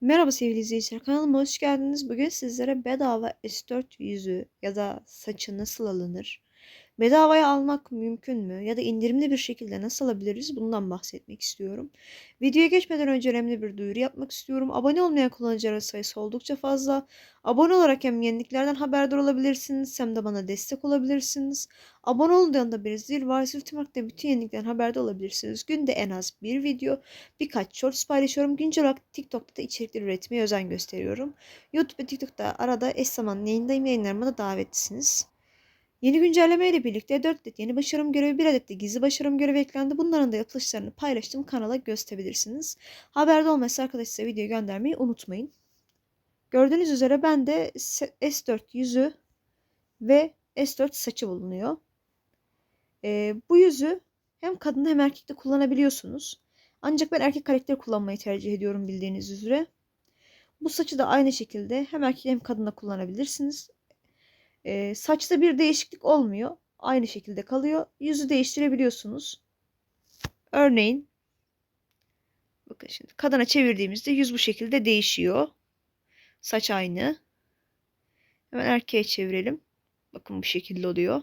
Merhaba sevgili izleyiciler kanalıma hoş geldiniz. Bugün sizlere bedava S4 yüzü ya da saçı nasıl alınır? Bedavaya almak mümkün mü? Ya da indirimli bir şekilde nasıl alabiliriz? Bundan bahsetmek istiyorum. Videoya geçmeden önce önemli bir duyuru yapmak istiyorum. Abone olmayan kullanıcıların sayısı oldukça fazla. Abone olarak hem yeniliklerden haberdar olabilirsiniz hem de bana destek olabilirsiniz. Abone olduğunda bir zil var. Tıkmakla bütün yeniliklerden haberdar olabilirsiniz. Günde en az bir video, birkaç shorts paylaşıyorum. Güncel olarak TikTok'ta da içerikler üretmeye özen gösteriyorum. YouTube ve TikTok'ta arada eş zamanlı yayındayım. Yayınlarıma da davetlisiniz. Yeni güncelleme ile birlikte 4 adet yeni başarım görevi, 1 adet de gizli başarım görevi eklendi. Bunların da yapılışlarını paylaştım. Kanala gösterebilirsiniz. Haberde olmazsa arkadaşlar video göndermeyi unutmayın. Gördüğünüz üzere bende S4 yüzü ve S4 saçı bulunuyor. Ee, bu yüzü hem kadında hem erkekte kullanabiliyorsunuz. Ancak ben erkek karakteri kullanmayı tercih ediyorum bildiğiniz üzere. Bu saçı da aynı şekilde hem erkek hem kadında kullanabilirsiniz. Ee, saçta bir değişiklik olmuyor. Aynı şekilde kalıyor. Yüzü değiştirebiliyorsunuz. Örneğin bakın şimdi kadına çevirdiğimizde yüz bu şekilde değişiyor. Saç aynı. Hemen erkeğe çevirelim. Bakın bu şekilde oluyor.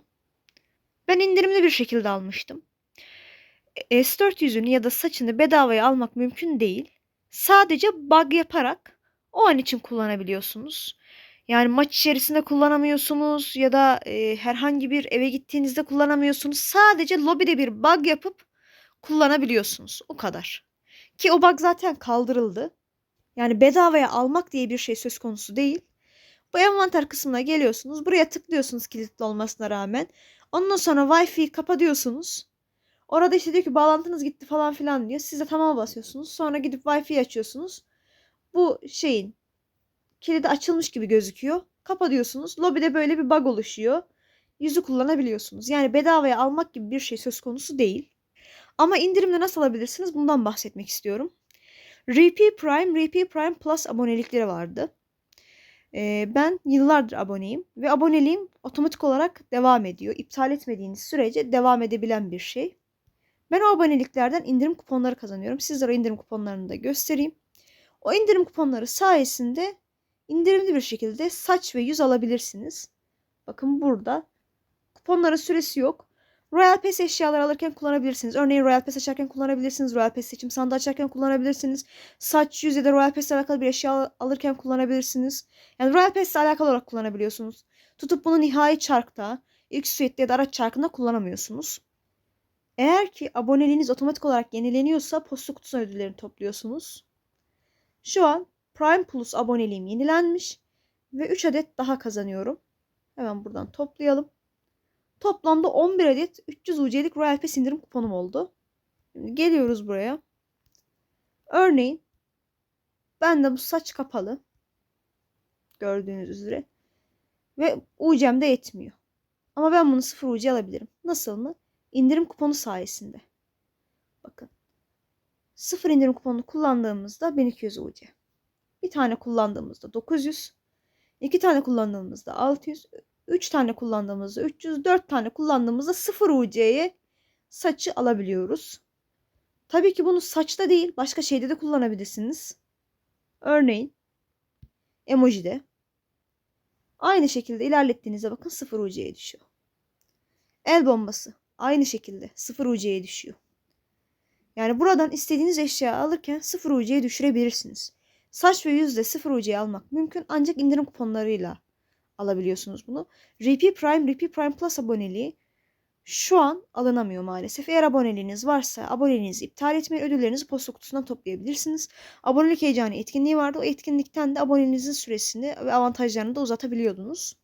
Ben indirimli bir şekilde almıştım. S4 yüzünü ya da saçını bedavaya almak mümkün değil. Sadece bug yaparak o an için kullanabiliyorsunuz. Yani maç içerisinde kullanamıyorsunuz ya da e, herhangi bir eve gittiğinizde kullanamıyorsunuz. Sadece lobide bir bug yapıp kullanabiliyorsunuz. O kadar. Ki o bug zaten kaldırıldı. Yani bedavaya almak diye bir şey söz konusu değil. Bu envanter kısmına geliyorsunuz. Buraya tıklıyorsunuz kilitli olmasına rağmen. Ondan sonra Wi-Fi'yi kapatıyorsunuz. Orada işte diyor ki bağlantınız gitti falan filan diyor. Siz de tamam basıyorsunuz. Sonra gidip Wi-Fi açıyorsunuz. Bu şeyin kilidi açılmış gibi gözüküyor. Kapatıyorsunuz. Lobide böyle bir bug oluşuyor. Yüzü kullanabiliyorsunuz. Yani bedavaya almak gibi bir şey söz konusu değil. Ama indirimde nasıl alabilirsiniz? Bundan bahsetmek istiyorum. RP Prime, RP Prime Plus abonelikleri vardı. Ee, ben yıllardır aboneyim ve aboneliğim otomatik olarak devam ediyor. İptal etmediğiniz sürece devam edebilen bir şey. Ben o aboneliklerden indirim kuponları kazanıyorum. Sizlere indirim kuponlarını da göstereyim. O indirim kuponları sayesinde indirimli bir şekilde saç ve yüz alabilirsiniz. Bakın burada. Kuponların süresi yok. Royal Pass eşyalar alırken kullanabilirsiniz. Örneğin Royal Pass açarken kullanabilirsiniz. Royal Pass seçim sandığı açarken kullanabilirsiniz. Saç, yüz ya da Royal Pass ile alakalı bir eşya alırken kullanabilirsiniz. Yani Royal Pass ile alakalı olarak kullanabiliyorsunuz. Tutup bunu nihai çarkta, ilk suite ya da araç çarkında kullanamıyorsunuz. Eğer ki aboneliğiniz otomatik olarak yenileniyorsa posta kutusu ödüllerini topluyorsunuz. Şu an Prime Plus aboneliğim yenilenmiş ve 3 adet daha kazanıyorum. Hemen buradan toplayalım. Toplamda 11 adet 300 UC'lik Royal Pass indirim kuponum oldu. Şimdi geliyoruz buraya. Örneğin ben de bu saç kapalı. Gördüğünüz üzere. Ve UC'm de yetmiyor. Ama ben bunu 0 UC alabilirim. Nasıl mı? İndirim kuponu sayesinde. Bakın. 0 indirim kuponunu kullandığımızda 1200 UC. Bir tane kullandığımızda 900. iki tane kullandığımızda 600. 3 tane kullandığımızda 300, 4 tane kullandığımızda 0 UC'ye saçı alabiliyoruz. Tabii ki bunu saçta değil başka şeyde de kullanabilirsiniz. Örneğin emojide. Aynı şekilde ilerlettiğinizde bakın 0 UC'ye düşüyor. El bombası aynı şekilde 0 UC'ye düşüyor. Yani buradan istediğiniz eşya alırken 0 UC'ye düşürebilirsiniz. Saç ve yüzde 0 UC'ye almak mümkün ancak indirim kuponlarıyla alabiliyorsunuz bunu. RP Prime, RP Prime Plus aboneliği şu an alınamıyor maalesef. Eğer aboneliğiniz varsa aboneliğinizi iptal etmeyi, ödüllerinizi posta kutusundan toplayabilirsiniz. Abonelik heyecanı etkinliği vardı. O etkinlikten de aboneliğinizin süresini ve avantajlarını da uzatabiliyordunuz.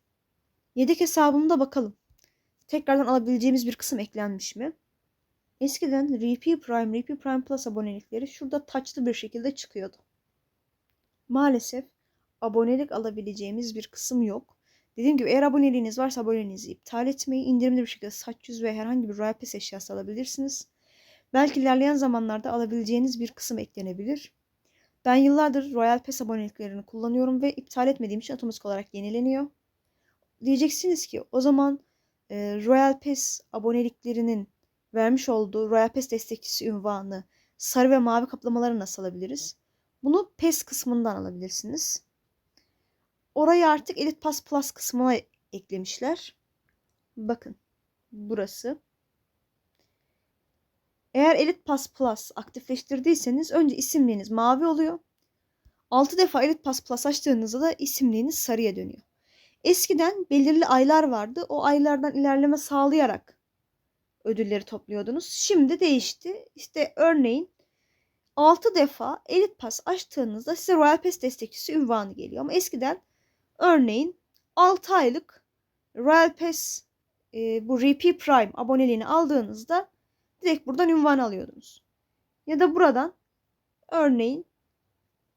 Yedek hesabımda bakalım. Tekrardan alabileceğimiz bir kısım eklenmiş mi? Eskiden RP Prime, RP Prime Plus abonelikleri şurada taçlı bir şekilde çıkıyordu. Maalesef abonelik alabileceğimiz bir kısım yok. Dediğim gibi eğer aboneliğiniz varsa aboneliğinizi iptal etmeyi, indirimli bir şekilde saç yüz ve herhangi bir Royal Pass eşyası alabilirsiniz. Belki ilerleyen zamanlarda alabileceğiniz bir kısım eklenebilir. Ben yıllardır Royal Pass aboneliklerini kullanıyorum ve iptal etmediğim için otomatik olarak yenileniyor. Diyeceksiniz ki o zaman e, Royal Pass aboneliklerinin vermiş olduğu Royal Pass destekçisi ünvanı sarı ve mavi kaplamaları nasıl alabiliriz? Bunu PES kısmından alabilirsiniz. Orayı artık Elite Pass Plus kısmına eklemişler. Bakın burası. Eğer Elite Pass Plus aktifleştirdiyseniz önce isimliğiniz mavi oluyor. 6 defa Elite Pass Plus açtığınızda da isimliğiniz sarıya dönüyor. Eskiden belirli aylar vardı. O aylardan ilerleme sağlayarak ödülleri topluyordunuz. Şimdi değişti. İşte örneğin 6 defa Elite Pass açtığınızda size Royal Pass destekçisi ünvanı geliyor. Ama eskiden örneğin 6 aylık Royal Pass e, bu RP Prime aboneliğini aldığınızda direkt buradan ünvan alıyordunuz. Ya da buradan örneğin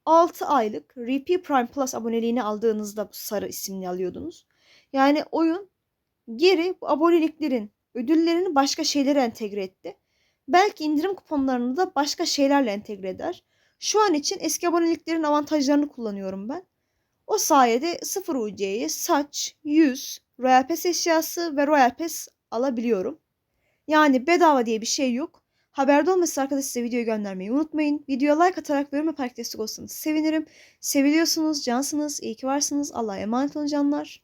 6 aylık RP Prime Plus aboneliğini aldığınızda bu sarı isimli alıyordunuz. Yani oyun geri bu aboneliklerin ödüllerini başka şeylere entegre etti. Belki indirim kuponlarını da başka şeylerle entegre eder. Şu an için eski aboneliklerin avantajlarını kullanıyorum ben. O sayede 0 UC'ye saç, yüz, Royal Pass eşyası ve Royal Pass alabiliyorum. Yani bedava diye bir şey yok. Haberde olması arkadaşlar size videoyu göndermeyi unutmayın. Videoya like atarak yorum yaparak destek olsanız sevinirim. Seviliyorsunuz, cansınız, iyi ki varsınız. Allah'a emanet olun canlar.